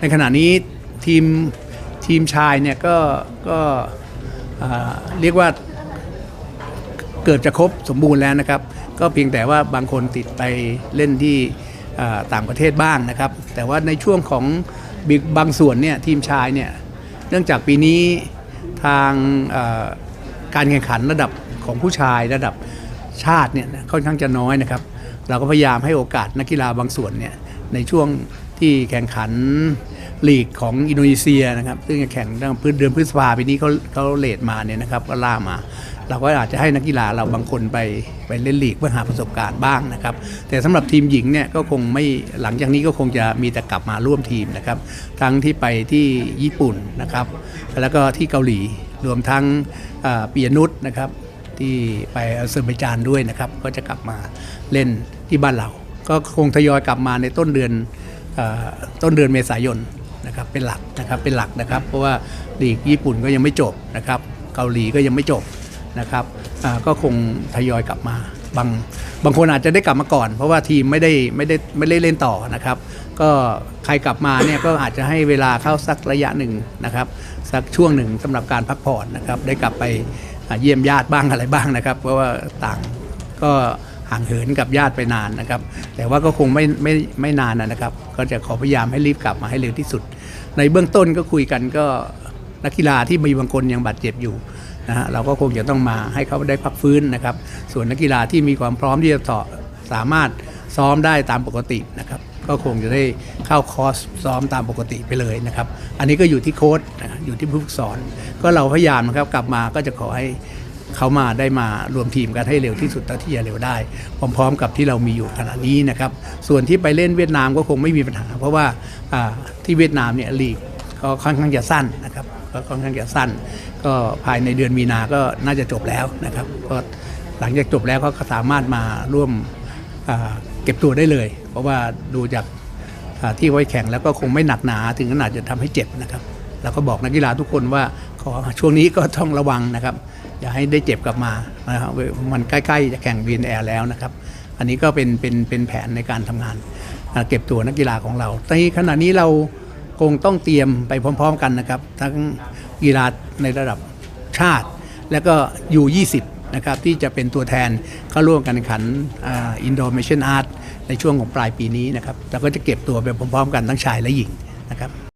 ในขณะนี้ทีมทีมชายเนี่ยก็ก็เรียกว่าเกิดจะครบสมบูรณ์แล้วนะครับ ก็เพียงแต่ว่าบางคนติดไปเล่นที่ต่างประเทศบ้างนะครับ แต่ว่าในช่วงของบิ๊กบางส่วนเนี่ยทีมชายเนี่ยเนื่องจากปีนี้ทางการแข่งขันระดับของผู้ชายระดับชาติเนี่ยค่อนข้างจะน้อยนะครับ เราก็พยายามให้โอกาสนักกีฬาบางส่วนเนี่ยในช่วง ที่แข่งขันลีกของอินโดนีเซียนะครับ ซึ่งจะแข่งตั้งพื้นเดือนพฤษภาปีนี้เขาเขาเลทมาเนี่ยนะครับก็ล่ามา เราก็อาจจะให้นักกีฬาเราบางคนไปไปเล่นลีกเพื่อหาประสบการณ์บ้างนะครับ แต่สำหรับทีมหญิงเนี่ยก็คงไม่หลังจากนี้ก็คงจะมีแต่กลับมาร่วมทีมนะครับ ทั้งที่ไปที่ญี่ปุ่นนะครับ แล้วก็ที่เกาหลีรวมทั้งปียนุษนะครับที่ไปอาเซอร์ไบจานด้วยนะครับ ก็จะกลับมาเล่นที่บ้านเรา ก็คงทยอยกลับมาในต้นเดือน ต้นเดือนเมษายนนะครับเป็นหลักนะครับเป็นหลักนะครับ เพราะว่าลีกญี่ปุ่นก็ยังไม่จบนะครับเกาหลีก็ยังไม่จบนะครับก็คงทยอยกลับมาบางบางคนอาจจะได้กลับมาก่อน เพราะว่าทีมไม่ได้ไม่ได้ไม่ได้เล่นต่อนะครับ ก็ใครกลับมาเนี่ยก็อาจจะให้เวลาเข้าสักระยะหนึ่งนะครับ สักช่วงหนึ่งสำหรับการพักผ่อนนะครับ ได้กลับไปเยี่ยมญาติบ้างอะไรบ้างนะครับ เพราะว่าต่างก็ ห่างเหินกับญาติไปนานนะครับ แต่ว่าก็คงไม่ไม่ไม่นานนะครับ ก็จะขอพยายามให้รีบกลับมาให้เร็วที่สุด ในเบื้องต้นก็คุยกันก็นักกีฬาที่มีบางคนยังบาดเจ็บอยู่นะฮะเราก็คงจะต้องมาให้เขาได้พักฟื้นนะครับ ส่วนนักกีฬาที่มีความพร้อมที่จะต่อสามารถซ้อมได้ตามปกตินะครับ ก็คงจะได้เข้าคอร์สซ้อมตามปกติไปเลยนะครับ อันนี้ก็อยู่ที่โค้ชอยู่ที่ผู้ฝึกสอน ก็เราพยายามนะครับกลับมาก็จะขอให้ เขามาได้มารวมทีมกันให้เร็วที่สุดเท่าที่จะเร็วได้ พร้อม ๆ กับที่เรามีอยู่ขณะนี้นะครับ ส่วนที่ไปเล่นเวียดนามก็คงไม่มีปัญหา เพราะว่าที่เวียดนามเนี่ยลีกก็ค่อนข้างจะสั้นนะครับก็ค่อนข้างจะสั้น ก็ภายในเดือนมีนาก็น่าจะจบแล้วนะครับก็หลังจากจบแล้วก็สามารถมาร่วมเก็บตัวได้เลย เพราะว่าดูจากที่ไว้แข่งแล้วก็คงไม่หนักหนาถึงขนาดจะทำให้เจ็บนะครับ แล้วก็บอกนักกีฬาทุกคนว่าขอช่วงนี้ก็ต้องระวังนะครับ อย่าให้ได้เจ็บกลับมานะครับมันใกล้ๆจะแข่งวีนแอร์แล้วนะครับ อันนี้ก็เป็นเป็นเป็นแผนในการทำงานเก็บตัวนักกีฬาของเราในขณะนี้เราคงต้องเตรียมไปพร้อม ๆ กันนะครับ ทั้งกีฬาในระดับชาติ แล้วก็ยู20นะครับที่จะเป็นตัวแทนเข้าร่วมการแข่งขันอินโด m มช i นอาร์ตในช่วงของปลายปีนี้นะครับแล้วก็จะเก็บตัวไปพร้อม ๆ กันทั้งชายและหญิงนะครับ